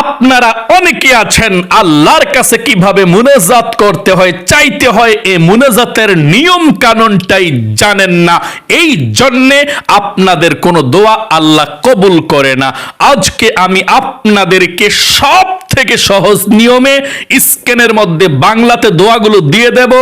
আপনারা অনেকে আছেন আল্লাহর কাছে কীভাবে মুনাজাত করতে হয়, চাইতে হয় এই মুনাজাতের নিয়ম কানুনটাই জানেন না। এই জন্যে আপনাদের কোনো দোয়া আল্লাহ কবুল করে না। আজকে আমি আপনাদেরকে সব থেকে সহজ নিয়মে স্ক্যানের মধ্যে বাংলাতে দোয়াগুলো দিয়ে দেব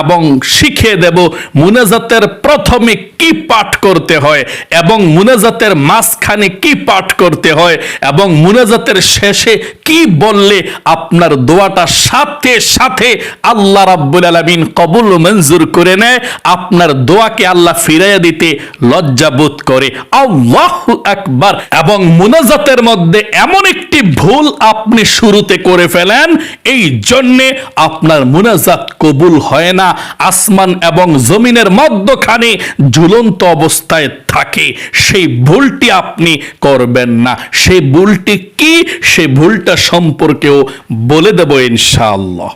এবং শিখিয়ে দেব মুনাজাতের প্রথমে কি পাঠ করতে হয় এবং মুনাজাতের মাঝখানে কি পাঠ করতে হয় এবং মুনাজাতের শেষে কি বললে আপনার দোয়াটা সাথে সাথে আল্লাহ রাব্বুল আলামিন কবুল মঞ্জুর করে নেয়। আপনার দোয়াকে আল্লাহ ফিরাইয়া দিতে লজ্জাবোধ করে। আল্লাহু আকবার। এবং মুনাজাতের মধ্যে এমন একটি ভুল আপনি শুরুতে করে ফেলেন, এই জন্যে আপনার মুনাজাত কবুল হয় না। আসমান এবং জমিনের মধ্যখানে ঝুলন্ত অবস্থায় থাকে। সেই ভুলটি আপনি করবেন না। সেই ভুলটি কি? সেই ভুলটা সম্পর্কেও বলে দেব ইনশাআল্লাহ।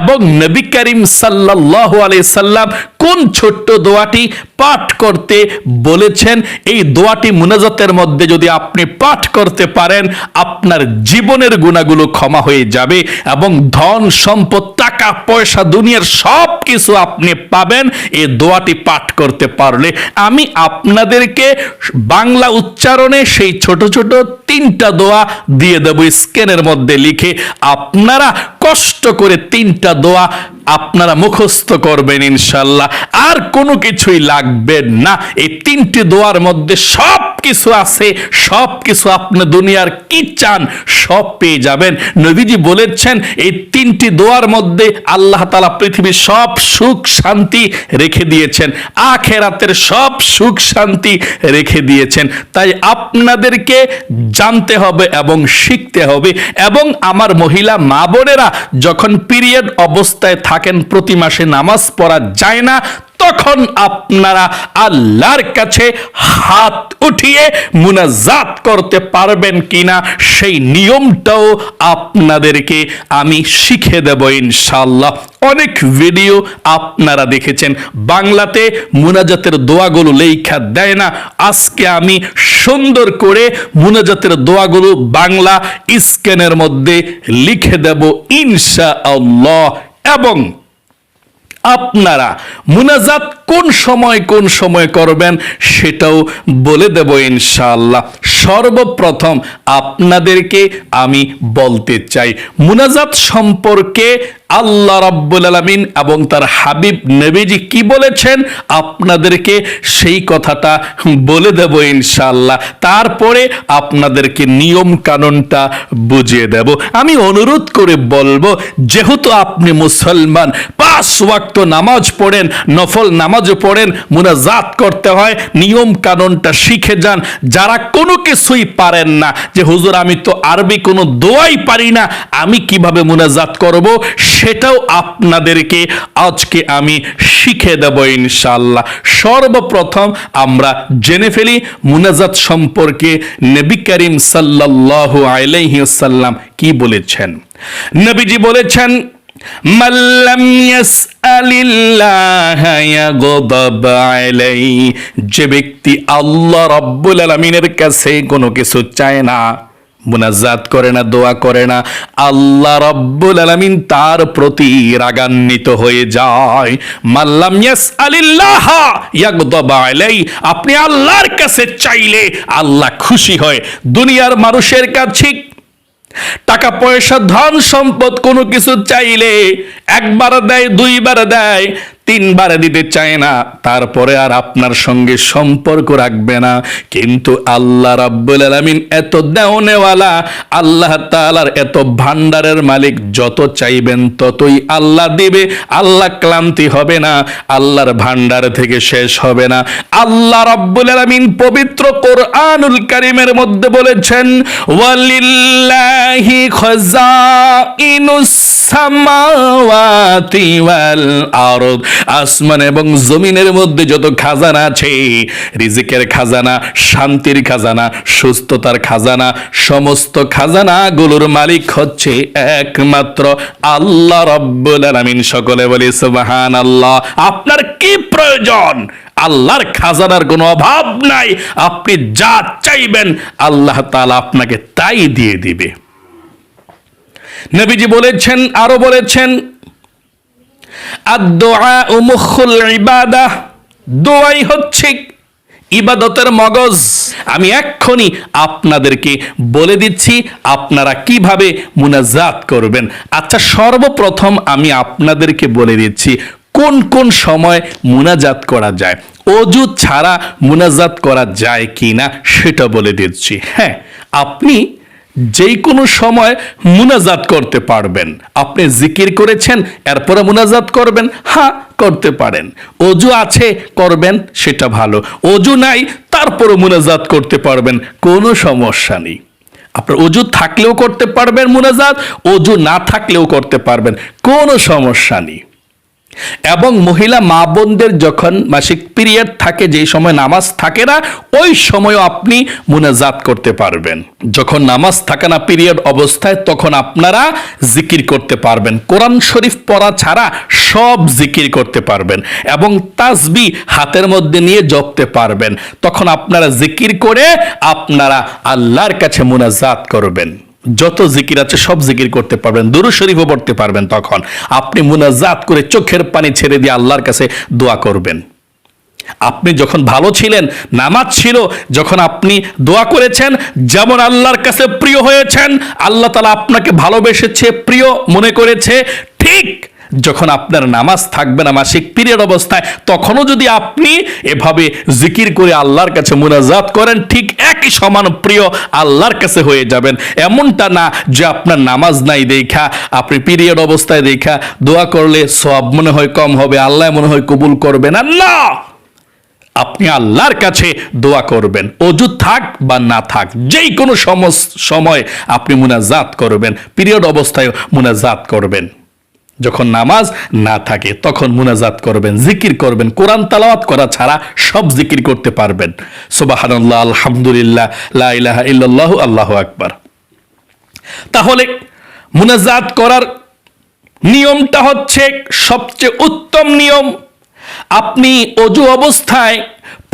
এবং নবী করিম সাল্লাল্লাহু আলাইহি সাল্লাম কোন ছোট্ট দোয়াটি পাঠ করতে বলেছেন? এই দোয়াটি মুনাজাতের মধ্যে যদি আপনি পাঠ করতে পারেন, আপনার জীবনের গুণাগুলো ক্ষমা হয়ে যাবে এবং ধন, সম্পদ, টাকা, পয়সা, দুনিয়ার সব কিছু আপনি পাবেন। এই দোয়াটি পাঠ করতে পারলে আমি আপনাদেরকে বাংলা উচ্চারণে সেই ছোট ছোট তিনটা দোয়া দিয়ে দেব। স্ক্যানের মধ্যে লিখে আপনারা কষ্ট করে তিনটা দোয়া আপনারা মুখস্থ করবেন ইনশাল্লাহ। আর কোনো কিছুই লাগবে না। এই তিনটি দোয়ার মধ্যে সব কিছু আছে সব কিছু আপনি দুনিয়ার কি চান, সব পেয়ে যাবেন। নবীজি বলেছেন, এই তিনটি দোয়ার মধ্যে আল্লাহ তালা পৃথিবীর সব সুখ শান্তি রেখে দিয়েছেন, আখেরাতের সব সুখ শান্তি রেখে দিয়েছেন। তাই আপনাদেরকে জানতে হবে এবং শিখতে হবে এবং আমার মহিলা মা বোনেরা যখন পিরিয়ড অবস্থায় থাকেন, প্রতি মাসে নামাজ পড়া যায় না তখন আপনারা আল্লাহর কাছে হাত উঠিয়ে মুনাজাত করতে পারবেন কিনা সেই নিয়মটাও আপনাদেরকে আমি শিখে দেব ইনশাল্লাহ অনেক ভিডিও আপনারা দেখেছেন। বাংলাতে মুনাজাতের দোয়াগুলো লেখা দেয় না। আজকে আমি সুন্দর করে মুনাজাতের দোয়াগুলো বাংলা স্ক্যানের মধ্যে লিখে দেব ইনশা আল্লাহ এবং আপনারা মুনাজাত কোন সময় কোন সময় করবেন সেটাও বলে দেব ইনশাআল্লাহ। সর্বপ্রথম আপনাদেরকে আমি বলতে চাই, মুনাজাত সম্পর্কে আল্লাহ রাব্বুল আলামিন এবং তার হাবিব নবীজি কি বলেছেন? আপনাদেরকে সেই কথাটা বলে দেব ইনশাআল্লাহ। তারপরে আপনাদেরকে নিয়ম কানুনটা বুঝিয়ে দেব। আমি অনুরোধ করে বলব, যেহেতু আপনি মুসলমান, পাঁচ ওয়াক্ত নামাজ পড়েন, নফল নামাজও পড়েন, মুনাজাত করতে হয় নিয়ম কানুনটা শিখে যান। যারা কোনো কিছুই পারেন না, যে হুজুর আমি তো আরবি কোনো দোয়াই পারি না, আমি কীভাবে মুনাজাত করব? সেটাও আপনাদেরকে আজকে আমি শিখে দেব ইনশাল্লাহ সর্বপ্রথম আমরা জেনে ফেলি মুনাজাত সম্পর্কে নবী করিম সাল্লাল্লাহু আলাইহি সাল্লাম কি বলেছেন। নবীজি বলেছেন মাল্লাম যে ব্যক্তি আল্লাহ রাব্বুল আলামিনের কাছে কোনো কিছু চায় না। মুনাজাত করে না, দোয়া করে না। আল্লাহ রব্বুল আলামিন তার প্রতি রাগান্বিত হয়ে যায়। মাল্লাম ইয়াসআলিল্লাহ ইয়াগদাব আলাই আপনি আল্লাহর কাছে চাইলে আল্লাহ খুশি হয়। দুনিয়ার মানুষের কাছে টাকা পয়সা, ধন সম্পদ কোনো কিছু চাইলে একবার দেয়, দুইবার দেয় তিনবার দিতে চায় না, তারপরে আর আপনার সঙ্গে সম্পর্ক রাখবে না। কিন্তু আল্লাহ রাব্বুল আলামিন এত দেওনেওয়ালা আল্লাহ তাআলার এত ভান্ডারের মালিক, যত চাইবেন ততই আল্লাহ দিবে। আল্লাহ ক্লান্তি হবে না, আল্লাহর ভান্ডার থেকে শেষ হবে না। আল্লাহ রাব্বুল আলামিন পবিত্র কোরআনুল কারীমের মধ্যে বলেছেন, ওয়ালিল্লাহি খাযাইনুস সামাওয়াতি ওয়াল আরদ। আসমান এবং জমিনের মধ্যে যত খাজানা আছে, রিজিকের খাজানা, শান্তির খাজানা, সুস্থতার খাজানা, সমস্ত খাজানাগুলোর মালিক হচ্ছে একমাত্র আল্লাহ রব্বুল আলামিন। সকলে বলি সুবহান আল্লাহ আপনার কি প্রয়োজন? আল্লাহর খাজানার কোনো অভাব নাই। আপনি যা চাইবেন, আল্লাহ তাআলা আপনাকে তাই দিয়ে দিবে। নবীজি বলেছেন, আরও বলেছেন দোয়াই হচ্ছে ইবাদতের মগজ। আমি এক্ষুনি আপনাদেরকে বলে দিচ্ছি, আপনারা কীভাবে মুনাজাত করবেন। আচ্ছা সর্বপ্রথম আমি আপনাদেরকে বলে দিচ্ছি, কোন কোন সময় মুনাজাত করা যায়? অজু ছাড়া মুনাজাত করা যায় কি না সেটা বলে দিচ্ছি। হ্যাঁ আপনি যেই কোনো সময় মুনাজাত করতে পারবেন। আপনি জিকির করেছেন, এরপরে মুনাজাত করবেন হ্যাঁ করতে পারেন। অজু আছে, করবেন, সেটা ভালো। অজু নাই তারপরে মুনাজাত করতে পারবেন, কোনো সমস্যা নেই। আপনার অজু থাকলেও করতে পারবেন মুনাজাত, অজু না থাকলেও করতে পারবেন, কোনো সমস্যা নেই। এবং মহিলা মা বোনদের যখন মাসিক পিরিয়ড থাকে, যেই সময় নামাজ থাকে না, ওই সময়ও আপনি মুনাজাত করতে পারবেন। যখন নামাজ থাকে না পিরিয়ড অবস্থায়, তখন আপনারা জিকির করতে পারবেন। কোরআন শরীফ পড়া ছাড়া সব জিকির করতে পারবেন এবং তাসবি হাতের মধ্যে নিয়ে জপতে পারবেন। তখন আপনারা জিকির করে আপনারা আল্লাহর কাছে মুনাজাত করবেন। যত জিকির আছে সব জিকির করতে পারবেন দুরু শরীফও পড়তে পারবেন তখন। আপনি মুনাজাত করে চোখের পানি ছেড়ে দিয়ে আল্লাহর কাছে দোয়া করবেন। আপনি যখন ভালো ছিলেন, নামাজ ছিল, যখন আপনি দোয়া করেছেন, যেমন আল্লাহর কাছে প্রিয় হয়েছেন, আল্লাহ তালা আপনাকে ভালোবেসেছে, প্রিয় মনে করেছে, ঠিক যখন আপনার নামাজ থাকবে না, মাসিক পিরিয়ড অবস্থায়, তখনও যদি আপনি এভাবে জিকির করে আল্লাহর কাছে মুনাজাত করেন, ঠিক একই সমান প্রিয় আল্লাহর কাছে হয়ে যাবেন। এমনটা না যে আপনার নামাজ নাই দেখা, আপনি পিরিয়ড অবস্থায় দেখা, দোয়া করলে সব মনে হয় কম হবে, আল্লাহ মনে হয় কবুল করবে না। না! আপনি আল্লাহর কাছে দোয়া করবেন, অজু থাক বা না থাক যেই কোনো সময় আপনি মুনাজাত করবেন পিরিয়ড অবস্থায় মুনাজাত করবেন। যখন নামাজ না থাকে, তখন মুনাজাত করবেন, জিকির করবেন, কোরআন তালাওয়াত করা ছাড়া সব জিকির করতে পারবেন। সুবাহানাল্লাহ, আলহামদুলিল্লাহ, লা ইলাহা ইল্লাল্লাহু, আল্লাহু আকবার। তাহলে মুনাজাত করার নিয়মটা হচ্ছে সবচেয়ে উত্তম নিয়ম। আপনি অজু অবস্থায়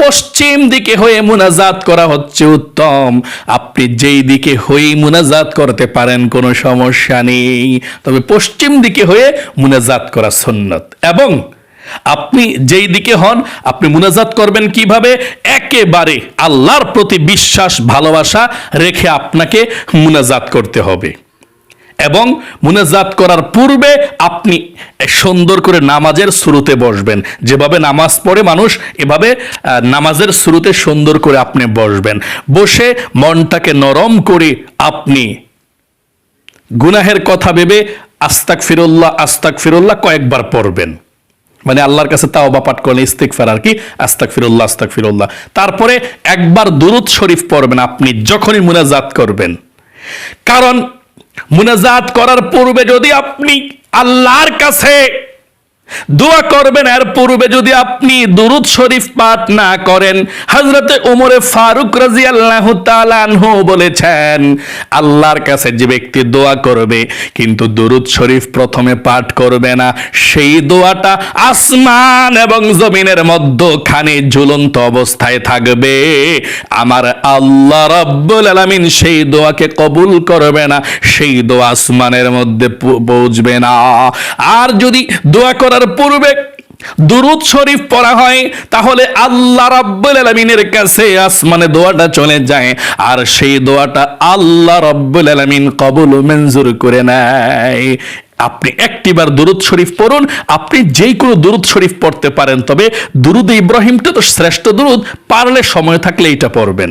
পশ্চিম দিকে হয়ে মুনাজাত করা হচ্ছে উত্তম। আপনি যেই দিকে হয়েই মুনাজাত করতে পারেন, কোনো সমস্যা নেই। তবে পশ্চিম দিকে হয়ে মুনাজাত করা সুন্নত। এবং আপনি যেই দিকে হন, আপনি মুনাজাত করবেন কীভাবে? একেবারে আল্লাহর প্রতি বিশ্বাস, ভালোবাসা রেখে আপনাকে মুনাজাত করতে হবে। এবং মুনাজাত করার পূর্বে আপনি সুন্দর করে নামাজের শুরুতে বসবেন। যেভাবে নামাজ পড়ে মানুষ, এভাবে নামাজের শুরুতে সুন্দর করে আপনি বসবেন। বসে মনটাকে নরম করে আপনি গুনাহের কথা ভেবে আস্তাক ফিরুল্লাহ আস্তাক ফিরুল্লাহ কয়েকবার পড়বেন। মানে আল্লাহর কাছে তাওবা পাঠ করলে ইস্তিকফার আর কি আস্তাক ফিরুল্লাহ আস্তাক ফিরুল্লাহ তারপরে একবার দুরুদ শরীফ পড়বেন আপনি, যখনই মুনাজাত করবেন। কারণ মুনাজাত করার পূর্বে যদি আপনি আল্লাহর কাছে দোয়া করবেন, এর পূর্বে যদি আপনি দুরুদ শরীফ পাঠ না করেন হজরতে উমরে ফারুক রাজি আল্লাহ তালানহু বলেছেন, আল্লাহর কাছে যে ব্যক্তি দোয়া করবে, কিন্তু দুরুদ শরীফ প্রথমে পাঠ করবে না, সেই দোয়াটা আসমান এবং জমিনের মধ্যখানে ঝুলন্ত অবস্থায় থাকবে। আমার আল্লাহ রব্বুল আলামিন সেই দোয়াকে কবুল করবে না, সেই দোয়া আসমানের মধ্যে পৌঁছবে না। আর যদি দোয়া করার পূর্বে দুরুদ শরীফ পড়া হয়, তাহলে আল্লাহ রাব্বুল আলামিনের কাছে আসমানে দোয়াটা চলে যায়, আর সেই দোয়াটা আল্লাহ রাব্বুল আলামিন কবুল মঞ্জুর করে নেয়। আপনি একটিবার দুরুদ শরীফ পড়ুন, আপনি যেই কোনো দুরুদ শরীফ পড়তে পারেন, তবে দুরুদ ইব্রাহিমটা তো শ্রেষ্ঠ দুরুদ, পারলে সময় থাকলে এটা পড়বেন।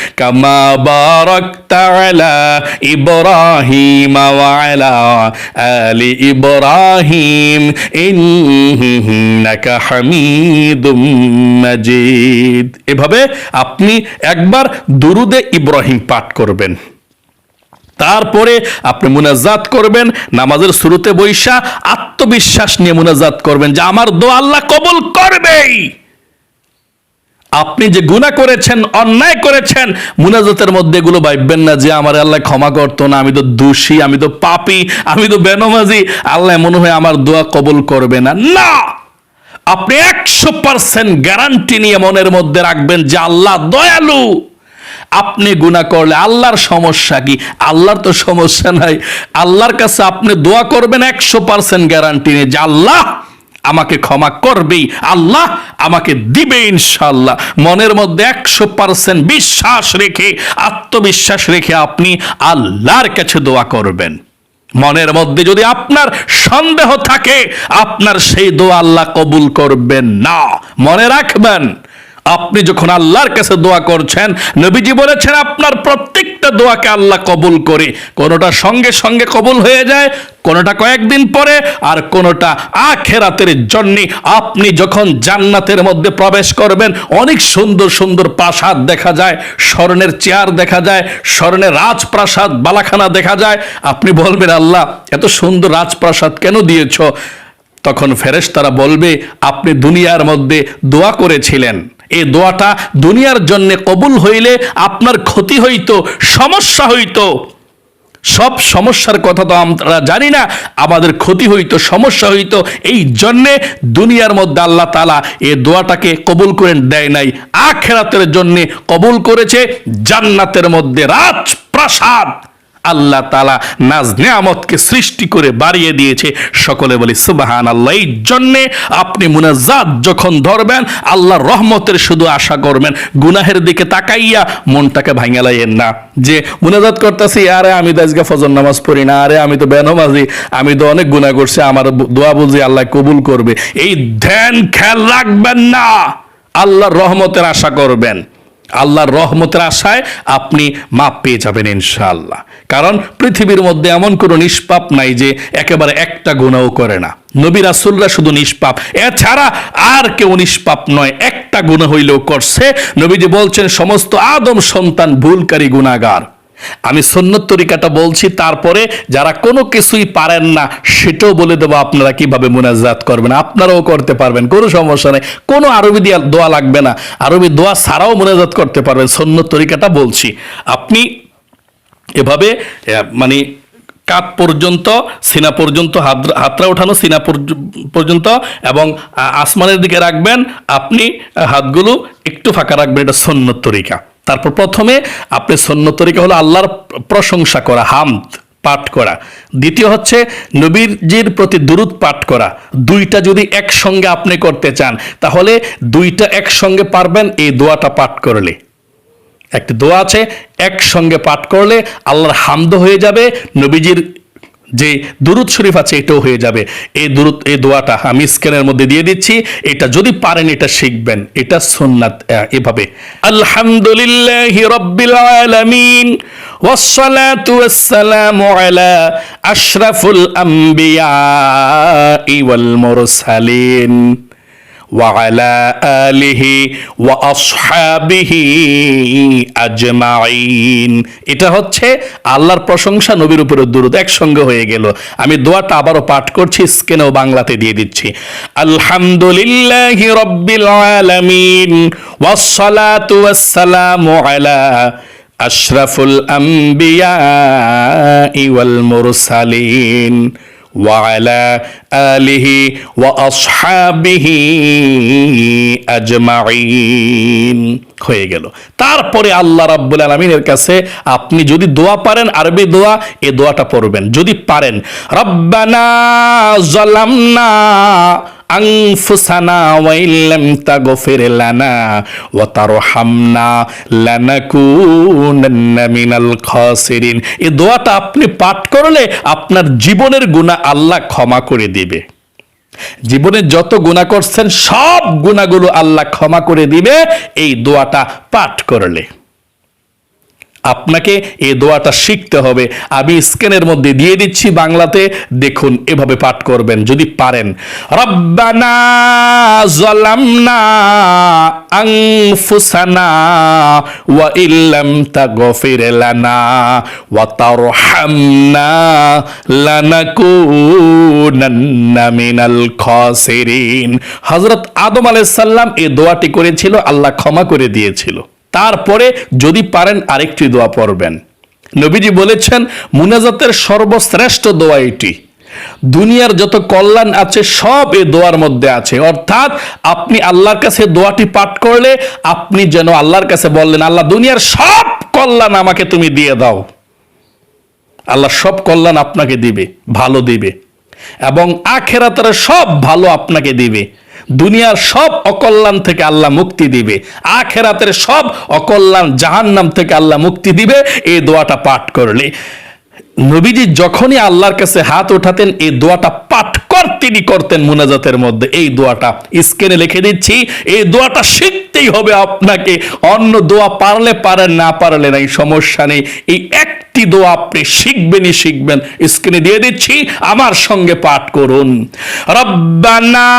এভাবে আপনি একবার দুরুদে ইব্রাহিম পাঠ করবেন। তারপরে আপনি মুনাজাত করবেন, নামাজের শুরুতে বৈশা আত্মবিশ্বাস নিয়ে মুনাজাত করবেন যে আমার দোয়া আল্লাহ কবুল করবেই। আপনি যে গুনাহ করেছেন, অন্যায় করেছেন, মুনাজাতের মধ্যে এগুলো ভাববেন না যে আমার আল্লাহ ক্ষমা করতো না, আমি তো দোষী, আমি তো পাপি, আমি তো বেনমাজি। আল্লাহ মনে হয় আমার দোয়া কবল করবে না। না! আপনি একশো পার্সেন্ট গ্যারান্টি নিয়ে মনের মধ্যে রাখবেন যে আল্লাহ দয়ালু। আপনি গুনাহ করলে আল্লাহর সমস্যা কি? আল্লাহর তো সমস্যা নাই। আল্লাহর কাছে আপনি দোয়া করবেন, একশো পার্সেন্ট গ্যারান্টি নিয়ে যে আল্লাহ আমাকে ক্ষমা করবেই, আল্লাহ আমাকে দিবে ইনশাল্লাহ মনের মধ্যে একশো পার্সেন্ট বিশ্বাস রেখে, আত্মবিশ্বাস রেখে আপনি আল্লাহর কাছে দোয়া করবেন। মনের মধ্যে যদি আপনার সন্দেহ থাকে, আপনার সেই দোয়া আল্লাহ কবুল করবেন না। মনে রাখবেন আপনি যখন আল্লাহর কাছে দোয়া করছেন, নবীজি বলেছেন, আপনার প্রত্যেকটা দোয়াকে আল্লাহ কবুল করে। কোনোটা সঙ্গে সঙ্গে কবুল হয়ে যায়, কোনোটা কয়েকদিন পরে, আর কোনোটা আখেরাতের জন্য। আপনি যখন জান্নাতের মধ্যে প্রবেশ করবেন, অনেক সুন্দর সুন্দর প্রাসাদ দেখা যায়, স্বর্ণের চেয়ার দেখা যায়, স্বর্ণের রাজপ্রাসাদ, বালাখানা দেখা যায়। আপনি বলবেন, আল্লাহ, এত সুন্দর রাজপ্রাসাদ কেন দিয়েছ? তখন ফেরেশ তারা বলবে, আপনি দুনিয়ার মধ্যে দোয়া করেছিলেন। এই দোয়াটা দুনিয়ার জন্য কবুল হইলে আপনার ক্ষতি হইতো, সমস্যা হইতো। সব সমস্যার কথা তো আমরা জানি না, আমাদের ক্ষতি হইতো, সমস্যা হইতো, এই জন্যে দুনিয়ার মধ্যে আল্লাহ তালা এই দোয়াটাকে কবুল করে দেয় নাই। আখেরাতের জন্যে কবুল করেছে জান্নাতের মধ্যে রাজপ্রাসাদ। আল্লাহ তালা নাজ নেয়ামতকে সৃষ্টি করে বাড়িয়ে দিয়েছে। সকলে বলি সুবাহান আল্লাহ এই জন্যে আপনি মুনাজাত যখন ধরবেন, আল্লাহর রহমতের শুধু আশা করবেন। গুনাহের দিকে তাকাইয়া মনটাকে ভাঙালাইয়েন না। যে মুনাজাত করতেছি, আরে আমি তো আজকে ফজর নামাজ পড়ি না, আরে আমি তো বেনমাজি, আমি তো অনেক গুনাহ করছি, আমার দোয়া বুঝি আল্লাহ কবুল করবে। এই ধ্যান খেয়াল রাখবেন না। আল্লাহর রহমতের আশা করবেন। আল্লাহর রহমতের আশায় আপনি মাপ পেয়ে যাবেন ইনশাআল্লাহ। কারণ পৃথিবীর মধ্যে এমন কোনো নিষ্পাপ নাই যে একেবারে একটা গুণাও করে না। নবী রাসুলরা শুধু নিষ্পাপ। এছাড়া আর কেউ নিষ্পাপ নয়, একটা গুণা হইলেও করছে। নবীজি বলছেন, সমস্ত আদম সন্তান ভুলকারী গুণাগার। আমি সন্ন্যত তরিকাটা বলছি, তারপরে যারা কোনো কিছুই পারেন না, সেটাও বলে দেবো আপনারা কীভাবে মোনাজাত করবেন, আপনারাও করতে পারবেন, কোনো সমস্যা নেই। কোনো আরবি দিয়া দোয়া লাগবে না, আরবি দোয়া ছাড়াও মোনাজাত করতে পারবেন সন্ন্যত তরিকাটা বলছি। আপনি এভাবে মানে কাত পর্যন্ত, সিনা পর্যন্ত, হাত, হাতরা ওঠানো, সিনা পর্যন্ত, এবং আসমানের দিকে রাখবেন, আপনি হাতগুলো একটু ফাঁকা রাখবেন, এটা সন্ন্যত তরিকা। তারপর প্রথমে আপনি সন্ন্যত তরিকা হলো আল্লাহর প্রশংসা করা, হামদ, পাঠ করা। দ্বিতীয় হচ্ছে নবীরজির প্রতি দুরুদ পাঠ করা। দুইটা যদি একসঙ্গে আপনি করতে চান, তাহলে দুইটা একসঙ্গে পারবেন এই দোয়াটা পাঠ করলে। একটি দোয়া আছে, একসঙ্গে পাঠ করলে আল্লাহর হামদ হয়ে যাবে, নবীজির যে দুরুদ শরীফ আছে এটাও হয়ে যাবে এই দুরুদ এই দোয়াটা আমি স্ক্যানের মধ্যে দিয়ে দিচ্ছি এটা যদি পারেন এটা শিখবেন এটা সুন্নাত আহ, এভাবে আলহামদুলিল্লাহ রব্বিল আলামিন والصلاة والسلام على أشرف الأنبياء والمرسلين وعلى آله وأصحابه আজমাইন এটা হচ্ছে আল্লাহর প্রশংসা নবীর উপরে দুরুদ একসঙ্গে হয়ে গেল আমি দোয়াটা আবারও পাঠ করছি স্কেনেও বাংলাতে দিয়ে দিচ্ছি আলহামদুলিল্লাহি রব্বিল আলামিন ওয়াসসালাতু ওয়াসসালামু আলা আশরাফুল আম্বিয়া ওয়াল মুরসালিন وعلى آله وأصحابه أجمعين হয়ে গেল তারপরে আল্লাহ রাব্বুল আলমিনের কাছে আপনি যদি দোয়া পারেন আরবি দোয়া এ দোয়াটা পড়বেন যদি পারেন রব্বানা জালামনা আংফুসানা ওয়াইল্লাম তাগফির লানা ওয়া তারহামনা লানাকুনান্না মিনাল খাসিরিন এই দোয়াটা আপনি পাঠ করলে আপনার জীবনের গুনাহ আল্লাহ ক্ষমা করে দিবে। জীবনে যত গুণা করছেন, সব গুণাগুলো আল্লাহ ক্ষমা করে দিবে। এই দোয়াটা পাঠ করলে। আপনাকে এ দোয়াটা শিখতে হবে। আমি স্ক্যানের মধ্যে দিয়ে দিচ্ছি বাংলাতে। দেখুন, এভাবে পাঠ করবেন, যদি পারেন। রব্বানা জলামনা ওয়া আদম আলাইহিস সালাম এই দোয়াটি করেছিল, আল্লাহ ক্ষমা করে দিয়েছিল। তারপরে যদি পারেন আরেকটি দোয়া পড়বেন। নবীজি বলেছেন, মুনাজাতের সর্বশ্রেষ্ঠ দোয়া এটি। দুনিয়ার যত কল্যাণ আছে, সব এ দোয়ার মধ্যে আছে। অর্থাৎ আপনি আল্লাহর কাছে দোয়াটি পাঠ করলে আপনি যেন আল্লাহর কাছে বললেন, আল্লাহ, দুনিয়ার সব কল্যাণ আমাকে তুমি দিয়ে দাও। আল্লাহ সব কল্যাণ আপনাকে দিবে, ভালো দিবে। এবং আখেরাতের সব ভালো আপনাকে দিবে। দুনিয়ার সব অকল্যাণ থেকে আল্লাহ মুক্তি দিবে। আখেরাতের সব অকল্যাণ জাহান্নাম থেকে আল্লাহ মুক্তি দিবে। এই দোয়াটা পাঠ করলে। নবীজি যখনই আল্লাহর কাছে হাত ওঠাতেন, এই দোয়াটা পাঠ কর তিনি করতেন মুনাজাতের মধ্যে। এই দোয়াটা স্ক্রিনে লিখে দিচ্ছি, এই দোয়াটা শিখতেই হবে আপনাকে। অন্য দোয়া পারলে পারেন, না পারলে নাই, সমস্যা নেই। এই একটি দোয়া আপনি শিখবেনই শিখবেন। স্ক্রিনে দিয়ে দিচ্ছি, আমার সঙ্গে পাঠ করুন। রব্বানা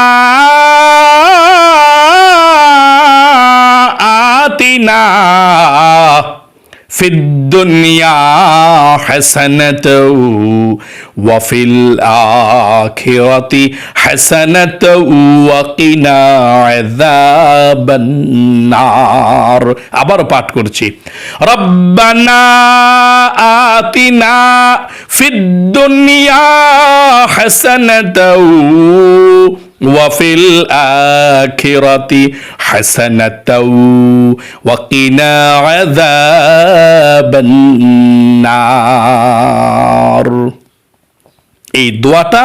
আতিনা في الدنيا حسنة وفي الآخرة حسنة وقنا عذاب النار আবার পাঠ করছি ربنا آتنا في الدنيا حسنة وفي الآخرة حسنة وقنا عذاب النار এই দোয়াটা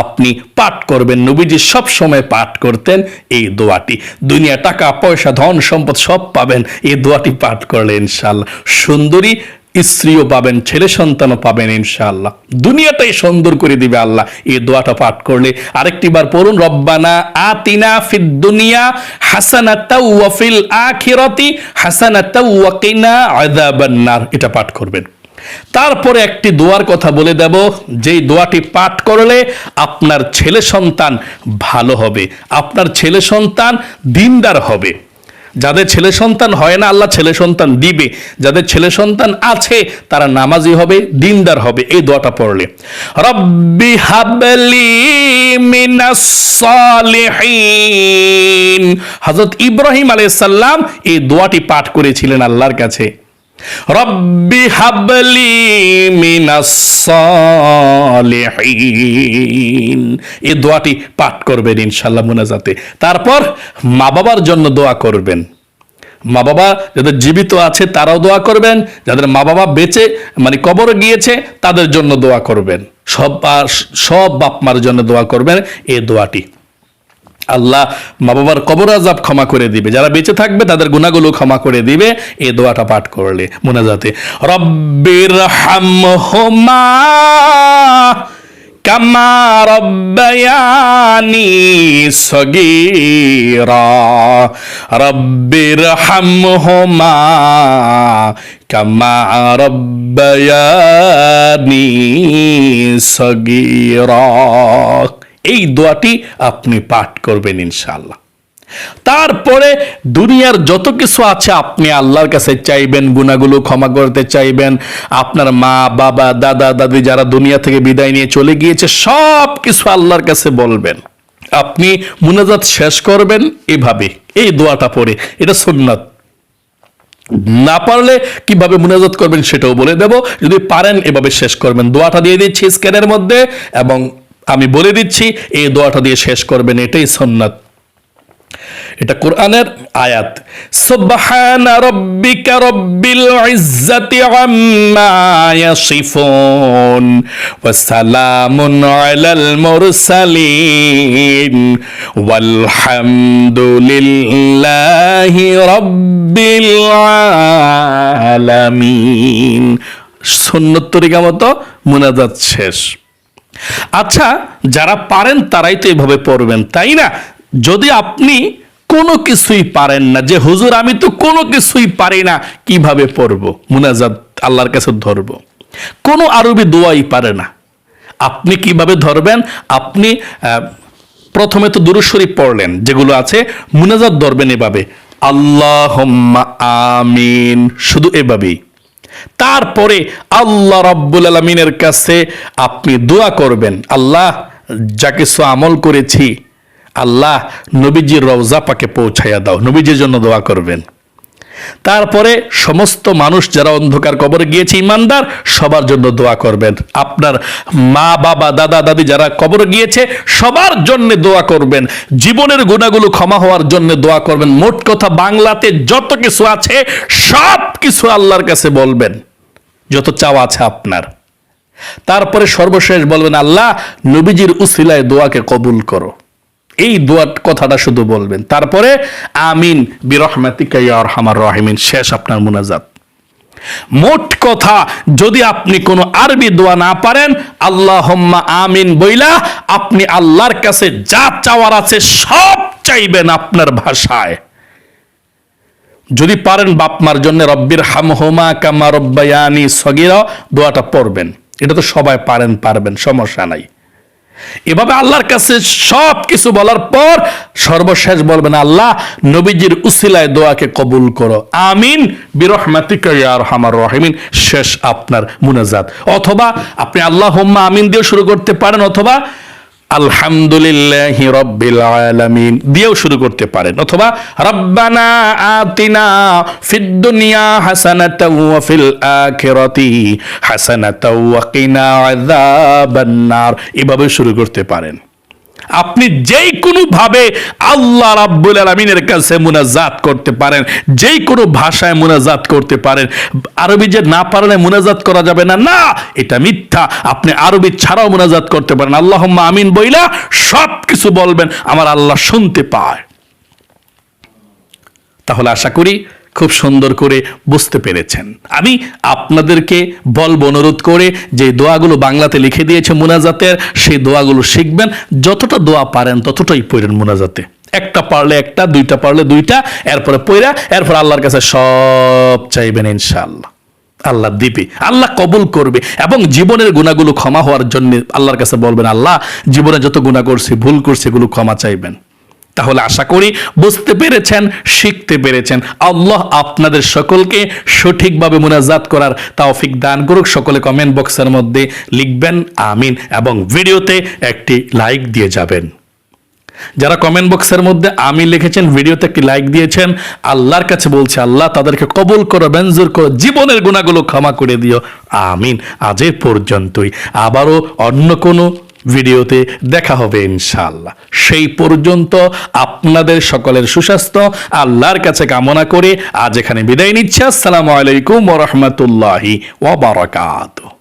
আপনি পাঠ করবেন নবীজি সব সময় পাঠ করতেন এই দোয়াটি দুনিয়া টাকা পয়সা ধন সম্পদ সব পাবেন এই দোয়াটি পাঠ করলে ইনশাল্লাহ সুন্দরী স্ত্রীও পাবেন, ছেলে সন্তানও পাবেন ইনশাআল্লাহ। দুনিয়াটাই সুন্দর করে দিবে আল্লাহ। এই দোয়াটা পাঠ করলে আরেকটি বার পড়ুন, রব্বানা আতিনা ফিদ দুনিয়া হাসানাতা ওয়া ফিল আখিরাতি হাসানাতা ওয়া কিনা আযাবান নার। এটা পাঠ করবেন। তারপরে একটি দোয়ার কথা বলে দেব, যেই দোয়াটি পাঠ করলে আপনার ছেলে সন্তান ভালো হবে, আপনার ছেলে সন্তান দিনদার হবে। যাদের ছেলে সন্তান হয় না, আল্লাহ ছেলে সন্তান দিবে। যাদের ছেলে সন্তান আছে, তারা নামাজি হবে, দিনদার হবে, এই দোয়াটা পড়লে। রব্বি হাবলি মিনাস সালিহিন। হযরত ইব্রাহিম আলাইহিস সালাম এই দোয়াটি পাঠ করেছিলেন আল্লাহর কাছে। রব্বি হাবলি মিনাস সালিহিন। এই দোয়াটি পাঠ করবেন ইনশাআল্লাহ মুনাজাতে। তারপর মা বাবার জন্য দোয়া করবেন। মা বাবা যাদের জীবিত আছে তারাও দোয়া করবেন। যাদের মা বাবা বেঁচে মানে কবরে গিয়েছে, তাদের জন্য দোয়া করবেন। সব সব বাপ মার জন্য দোয়া করবেন। এই দোয়াটি আল্লাহ মা বাবার কবর আজাব ক্ষমা করে দিবে। যারা বেঁচে থাকবে তাদের গুণাগুলো ক্ষমা করে দিবে। এই দোয়াটা পাঠ করলে মোনাজাতে। রব্বির হামহুমা কামা রব্বায়ানি সগীরা। রব্বির হামহুমা কামা রব্বায়ানি সগীরা। এই দোয়াটি আপনি পাঠ করবেন ইনশাল্লাহ তারপরে দুনিয়ার যত কিছু আছে আপনি আল্লাহর কাছে চাইবেন গুণাগুলো ক্ষমা করতে চাইবেন, আপনার মা, বাবা, দাদা, দাদি যারা দুনিয়া থেকে বিদায় নিয়ে চলে গিয়েছে সব কিছু আল্লাহর কাছে বলবেন। আপনি মুনাজাত শেষ করবেন এভাবে, এই দোয়াটা পড়ে, এটা সুন্নাত। না পারলে কীভাবে মুনাজাত করবেন সেটাও বলে দেব, যদি পারেন এভাবে শেষ করবেন। দোয়াটা দিয়ে দিচ্ছি স্ক্যানের মধ্যে এবং আমি বলে দিচ্ছি, এই দোয়াটা দিয়ে শেষ করবেন, এটাই সন্ন্যাত এটা কোরআনের আয়াত। সুবহান রাব্বিকা রাব্বিল ইজ্জাতি আম্মা ইয়াসিফুন ওয়া সালামুন আলাল মুরসালিন ওয়ালহামদুলিল্লাহি রাব্বিল আলামিন। সুন্নত তরিকা মতো মুনাজাত শেষ। আচ্ছা যারা পারেন তারাই তো এভাবে পড়বেন, তাই না? যদি আপনি কোনো কিছুই পারেন না, যে হুজুর আমি তো কোনো কিছুই পারি না, কীভাবে পড়ব? মুনাজাত আল্লাহর কাছে ধরব। কোনো আরবি দোয়াই পারে না। আপনি কীভাবে ধরবেন? আপনি প্রথমে তো দুরুদ শরীফ পড়লেন, যেগুলো আছে, মুনাজাত ধরবেন এভাবে আল্লাহ আমিন শুধু এভাবেই। তারপরে আল্লাহ রব্বুল আলমিনের কাছে আপনি দোয়া করবেন, আল্লাহ যা কিছু আমল করেছি, আল্লাহ নবীজির রওজা পাকে পৌঁছাইয়া দাও, নবীজির জন্য দোয়া করবেন। তারপরে সমস্ত মানুষ যারা অন্ধকার কবরে গিয়েছে, ইমানদার, সবার জন্য দোয়া করবেন। আপনার মা, বাবা, দাদা, দাদি যারা কবরে গিয়েছে, সবার জন্য দোয়া করবেন। জীবনের গুণাগুলো ক্ষমা হওয়ার জন্য দোয়া করবেন। মোট কথা, বাংলাতে যত কিছু আছে, সব কিছু আল্লাহর কাছে বলবেন। যত চাওয়া আছে আপনার। তারপরে সর্বশেষ বলবেন, আল্লাহ, নবীজির উসিলায় দোয়াকে কবুল করো। এই দোয়ার কথাটা শুধু বলবেন। তারপরে, আমিন, বিরহমাতিকা ইয়া আরহামার রাহিমিন। শেষ আপনার মুনাজাত। মোট কথা, যদি আপনি কোনো আরবি দোয়া না পারেন আল্লাহ আমিন বইলা আপনি আল্লাহর কাছে যা চাওয়ার আছে সব চাইবেন আপনার ভাষায়। যদি পারেন বাপমার জন্য, রব্বির হামহোমা কামা রব্বায়ানি সগিরা, দোয়াটা পড়বেন। এটা তো সবাই পারেন, পারবেন, সমস্যা নাই। এভাবে আল্লাহর কাছে সব কিছু বলার পর সর্বশেষ বলবেন, আল্লাহ, নবীজির উসিলায় দোয়াকে কবুল করো। আমিন। বিরহমাতিকা রহিমিন। শেষ আপনার মুনাজাত। অথবা আপনি আল্লাহ আমিন দিয়ে শুরু করতে পারেন, অথবা আলহামদুলিল্লাহ রব্বিল আলামিন। দিয়েও শুরু করতে পারেন। অথবা রব্বানা আতিনা ফিদ দুনিয়া হাসানাতাও ওয়া ফিল আখিরাতি হাসানাতাও ওয়া কিনা আযাবান নার এভাবে শুরু করতে পারেন। আপনি যেই কোনো ভাবে আল্লাহ রাব্বুল আলমিনের কাছে মুনাজাত করতে পারেন যেই কোনো ভাষায় মুনাজাত করতে পারেন, আরবি যে না পারলে মুনাজাত করা যাবে না না, এটা মিথ্যা। আপনি আরবি ছাড়াও মুনাজাত করতে পারেন। আল্লাহ আমিন বইলা সব কিছু বলবেন, আমার আল্লাহ শুনতে পায়। তাহলে আশা করি খুব সুন্দর করে বুঝতে পেরেছেন। আমি আপনাদেরকে বলব, অনুরোধ করে যে দোয়াগুলো বাংলাতে লিখে দিয়েছে মোনাজাতের, সেই দোয়াগুলো শিখবেন। যতটা দোয়া পারেন, ততটাই পড়েন মোনাজাতে। একটা পারলে একটা, দুইটা পারলে দুইটা, এরপরে পয়রা এরপর আল্লাহর কাছে সব চাইবেন ইনশাআল্লাহ। আল্লাহ দিবে, আল্লাহ কবুল করবে এবং জীবনের গুণাগুলো ক্ষমা হওয়ার জন্য আল্লাহর কাছে বলবেন, আল্লাহ, জীবনে যত গুণা করছি, ভুল করছি, এগুলো ক্ষমা চাইবেন। তাহলে আশা করি বুঝতে পেরেছেন, শিখতে পেরেছেন। আল্লাহ আপনাদের সকলকে সঠিকভাবে মোনাজাত করার তাওফিক দান করুক। সকলে কমেন্ট বক্সের মধ্যে লিখবেন, আমিন, এবং ভিডিওতে একটি লাইক দিয়ে যাবেন। যারা কমেন্ট বক্সের মধ্যে আমি লিখেছেন, ভিডিওতে একটি লাইক দিয়েছেন, আল্লাহর কাছে বলছে, আল্লাহ তাদেরকে কবুল করো, বেঞ্জুর করো, জীবনের গুণাগুলো ক্ষমা করে দিও। আমিন। আজের পর্যন্তই। আবারও অন্য কোনো ভিডিওতে দেখা হবে ইনশাআল্লাহ। সেই পর্যন্ত আপনাদের সকলের সুস্বাস্থ্য, আল্লাহর কাছে কামনা করে আজ এখানে বিদায় নিচ্ছে। আসসালামু আলাইকুম ওরহমতুল্লাহি ওবরাকাতুহ